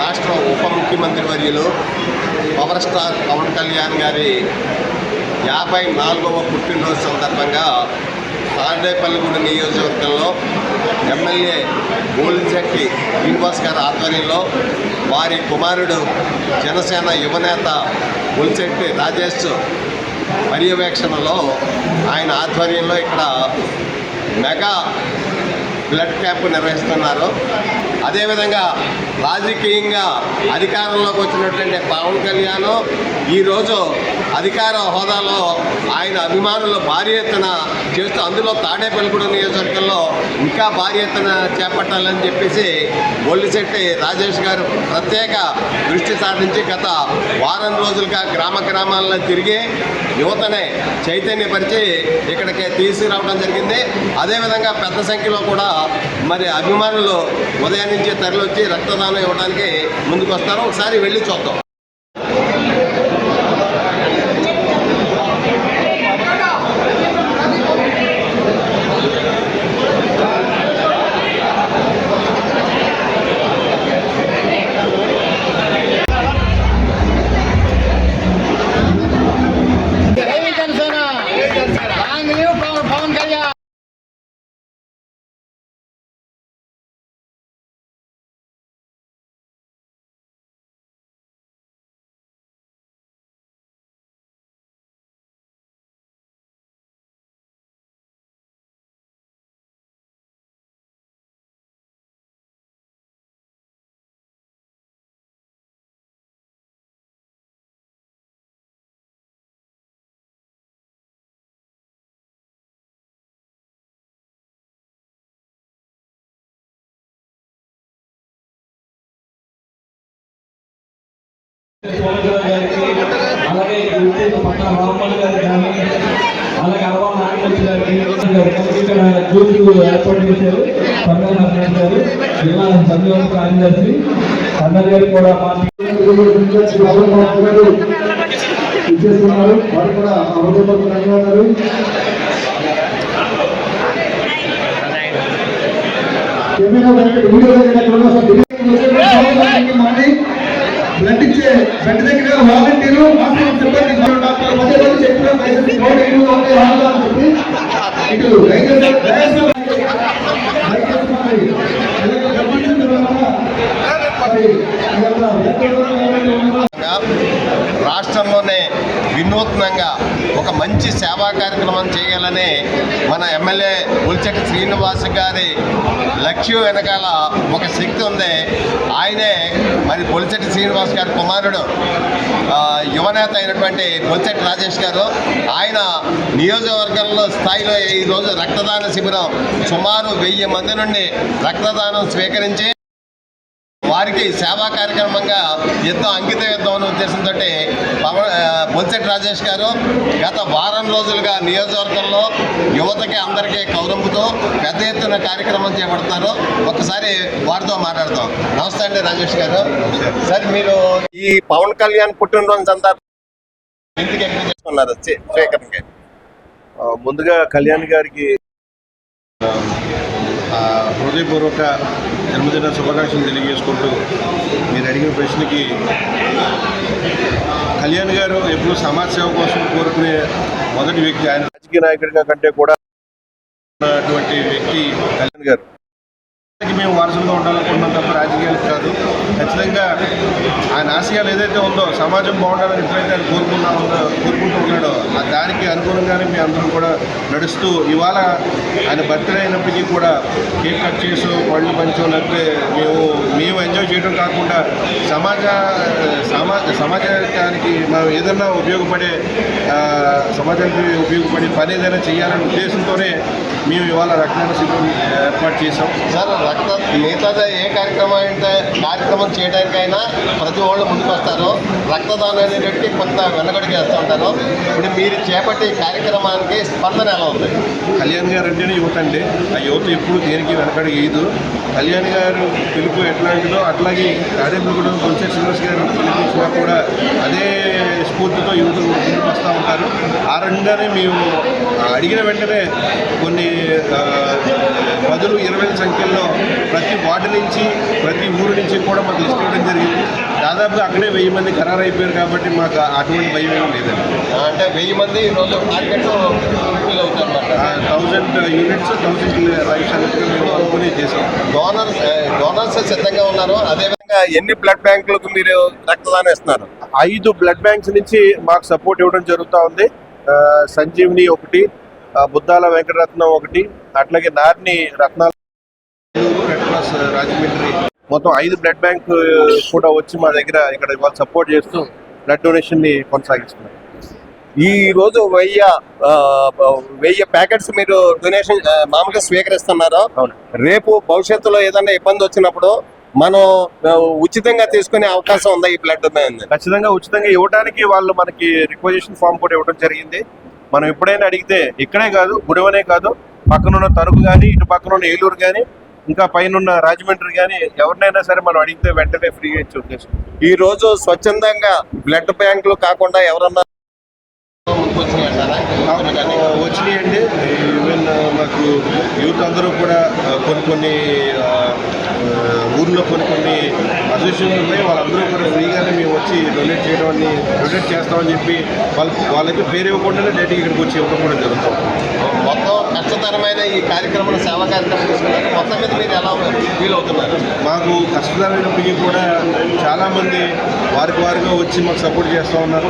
రాష్ట్ర ఉప ముఖ్యమంత్రి వర్యులు పవర్ స్టార్ పవన్ కళ్యాణ్ గారి యాభై నాలుగవ పుట్టినరోజు సందర్భంగా తాడేపల్లిగూడ నియోజకవర్గంలో ఎమ్మెల్యే గోలిశెట్టి శ్రీనివాస్ గారి ఆధ్వర్యంలో వారి కుమారుడు జనసేన యువనేత గోలిశెట్టి రాజేష్ పర్యవేక్షణలో ఆయన ఆధ్వర్యంలో ఇక్కడ మెగా బ్లడ్ క్యాంప్ నిర్వహిస్తున్నారు. అదేవిధంగా రాజకీయంగా అధికారంలోకి వచ్చినటువంటి పవన్ కళ్యాణ్ ఈరోజు అధికార హోదాలో ఆయన అభిమానులు భారీ ఎత్తున చేస్తూ అందులో తాడేపల్లిగూడెం నియోజకవర్గంలో ఇంకా భారీ ఎత్తున చేపట్టాలని చెప్పేసి బొల్లిశెట్టి రాజేష్ గారు ప్రత్యేక దృష్టి సాధించి గత వారం రోజులుగా గ్రామ గ్రామాల్లో తిరిగి యువతనే చైతన్యపరిచి ఇక్కడికి తీసుకురావడం జరిగింది. అదేవిధంగా పెద్ద సంఖ్యలో కూడా మరి అభిమానులు ఉదయం నుంచి తరలివచ్చి రక్తదానం ఇవ్వడానికి ముందుకు వస్తారు ఒకసారి వెళ్ళి చూద్దాం. అలాగే పక్కన గారికి కానీ అలాగే అరవా నాగమూర్తి గారికి ఇక్కడ ఏర్పాటు చేశారు. నరసింహ గారు జిల్లా కార్యదర్శి అన్నర్ కూడా మా ఇచ్చేస్తున్నారు. వారు కూడా ధన్యవాదాలు కెమెరా వీడియో దగ్గర ఎక్కడ ఉన్నా సార్ డిలీట్ మాది బ్లడ్ ఇచ్చే బెడ్ దగ్గర వాలంటీర్లు హాస్పిటల్ సిబ్బంది డాక్టర్ చెప్పిన చెప్పి. ఇటు రైతు మరి ఇలాగ గమనించిన తర్వాత మరి ఇవాళ ఎవరైతే ఉన్నారో రాష్ట్రంలోనే వినూత్నంగా ఒక మంచి సేవా కార్యక్రమం చేయాలని మన ఎమ్మెల్యే ఉల్చెట్టి శ్రీనివాస్ గారి లక్ష్యం వెనకాల ఒక శక్తి ఉంది. ఆయనే మరి పొలిచెట్టి శ్రీనివాస్ గారి కుమారుడు యువనేత అయినటువంటి పొలిచెట్టి రాజేష్ గారు. ఆయన నియోజకవర్గంలో స్థాయిలో ఈరోజు రక్తదాన శిబిరం సుమారు వెయ్యి మంది నుండి రక్తదానం స్వీకరించి వారికి సేవా కార్యక్రమంగా ఎంతో అంకితం ఇద్దామనే ఉద్దేశంతో పవన్ ఆ, బొత్సెట్టి రాజేష్ గారు గత వారం రోజులుగా నియోజకవర్గంలో యువతకి అందరికీ కౌరంపుతో పెద్ద ఎత్తున కార్యక్రమం చేపడుతున్నారు. ఒకసారి వారితో మాట్లాడతాం. నమస్తే అండి రాజేష్ గారు. సార్ మీరు ఈ పవన్ కళ్యాణ్ పుట్టినరోజు అంతా ఇంటికి ఎక్కడ చేసుకున్నారు చే- ముందుగా కళ్యాణ్ గారికి హృదయపూర్వక జన్మదిన శుభాకాంక్షలు తెలియజేసుకుంటూ మీరు అడిగిన ప్రశ్నకి కళ్యాణ్ గారు ఎప్పుడు సమాజ సేవ కోసం కోరుకునే మొదటి వ్యక్తి ఆయన. రాజకీయ నాయకుడిగా కంటే కూడా ఉన్నటువంటి వ్యక్తి కళ్యాణ్ గారు. మేము వారసులుగా ఉండాలనుకుంటున్నాం తప్ప రాజకీయాలు కాదు. ఖచ్చితంగా ఆయన ఆశయాలు ఏదైతే ఉందో సమాజం బాగుండాలని ఎప్పుడైతే ఆయన కోరుకున్నా ఉందో కోరుకుంటూ ఉన్నాడో ఆ దానికి అనుగుణంగానే మేము అందరం కూడా నడుస్తూ ఇవాళ ఆయన బర్త్డే అయినప్పటికీ కూడా కేక్ కట్ చేసు పళ్ళు పంచు లేకపోతే మేము మేము ఎంజాయ్ చేయడం కాకుండా సమాజ సమాజ సమాజానికి మనం ఏదైనా ఉపయోగపడే సమాజానికి ఉపయోగపడే పని ఏదైనా చేయాలనే ఉద్దేశంతోనే మేము ఇవాళ రక్తదాన శిబిరం ఏర్పాటు చేసాం సార్ రక్త మిగతాది ఏ కార్యక్రమం అయితే కార్యక్రమం చేయడానికైనా ప్రతి వాళ్ళు ముందుకు వస్తారు రక్తదానం అనేటట్టు కొంత వెనకడికి వేస్తూ ఉంటారు. ఇప్పుడు మీరు చేపట్టే కార్యక్రమానికి స్పందన ఎలా ఉంది? కళ్యాణ్ గారు అంటేనే యువత అండి. ఆ యువత ఎప్పుడు దేనికి వెనకడి వేయదు. కళ్యాణ్ గారు పిలుపు ఎట్లాంటిదో అట్లాగే తాడేపల్లిగూడెం కొంచెం శ్రీనివాస్ గారు పిలిపించినా కూడా అదే స్ఫూర్తితో యువత ముందుకు వస్తూ ఉంటారు. ఆ రెండుగానే మేము అడిగిన వెంటనే కొన్ని ఇరవై సంఖ్యల్లో ప్రతి వార్డు నుంచి ప్రతి ఊరు నుంచి కూడా మాకు లిస్ట్ ఇవ్వడం జరిగింది. దాదాపుగా అక్కడే వెయ్యి మంది ఖరారు అయిపోయారు కాబట్టి మాకు అటువంటి భయం ఏమీ లేదండి. అంటే వెయ్యి మంది ఈరోజు టార్గెట్ ఫుల్ అవుతారన్నమాట. థౌజండ్ యూనిట్స్ థౌజండ్ రైస్ అనేది మేము అనుకుని చేసాం డోనర్స్ డోనర్స్ సిద్ధంగా ఉన్నారు అదేవిధంగా ఎన్ని బ్లడ్ బ్యాంకులకు మీరు రక్తదానం ఇస్తున్నారు? ఐదు బ్లడ్ బ్యాంక్స్ నుంచి మాకు సపోర్ట్ ఇవ్వడం జరుగుతూ ఉంది. సంజీవిని ఒకటి ఆ, బుద్దాల వెంకటరత్నం ఒకటి అట్లాగే నార్ని రత్నాల రాజమండ్రి. మొత్తం ఐదు బ్లడ్ బ్యాంక్ కూడా వచ్చి మా దగ్గర ఇక్కడ వాళ్ళు సపోర్ట్ చేస్తూ బ్లడ్ డొనేషన్ని కొనసాగిస్తున్నారు. ఈ రోజు వెయ్యి వెయ్యి ప్యాకెట్స్ మీరు డొనేషన్ మామూలుగా స్వీకరిస్తున్నారు? అవును. రేపు భవిష్యత్తులో ఏదైనా ఇబ్బంది వచ్చినప్పుడు మనం ఉచితంగా తీసుకునే అవకాశం ఉందా ఈ బ్లడ్ ఖచ్చితంగా ఉచితంగా ఇవ్వడానికి వాళ్ళు మనకి రిక్వజిషన్ ఫామ్ కూడా ఇవ్వడం జరిగింది. మనం ఎప్పుడైనా అడిగితే ఇక్కడే కాదు గుడివనే కాదు పక్కనున్న తణుకు కానీ ఇటు పక్కన ఉన్న ఏలూరు కానీ ఇంకా పైన రాజమండ్రి కానీ ఎవరినైనా సరే మనం అడిగితే వెంటనే ఫ్రీగా ఇచ్చే ఉద్దేశం. ఈ రోజు స్వచ్ఛందంగా బ్లడ్ బ్యాంకులు కాకుండా ఎవరన్నా వచ్చినాయండి. ఈవెన్ మాకు యూత్ అందరూ కూడా కొన్ని కొన్ని ఊర్లో కొన్ని కొన్ని అసోసియేషన్లు ఉన్నాయి. వాళ్ళందరూ కూడా ఫ్రీగానే మేము వచ్చి డొనేట్ చేయడం అని డొనేట్ చేస్తామని చెప్పి వాళ్ళు వాళ్ళకి పేరు ఇవ్వకుండానే డైరెక్ట్గా ఇక్కడికి వచ్చి ఇవ్వడం కూడా జరుగుతుంది. మొత్తం కష్టతరమైన ఈ కార్యక్రమం సేవా కార్యక్రమం తీసుకున్నారు? మొత్తం మీద మీరు ఎలా ఫీల్ అవుతున్నారు? మాకు కష్టతరమైనప్పటికీ కూడా చాలామంది వారికి వారిగా వచ్చి మాకు సపోర్ట్ చేస్తూ ఉన్నారు.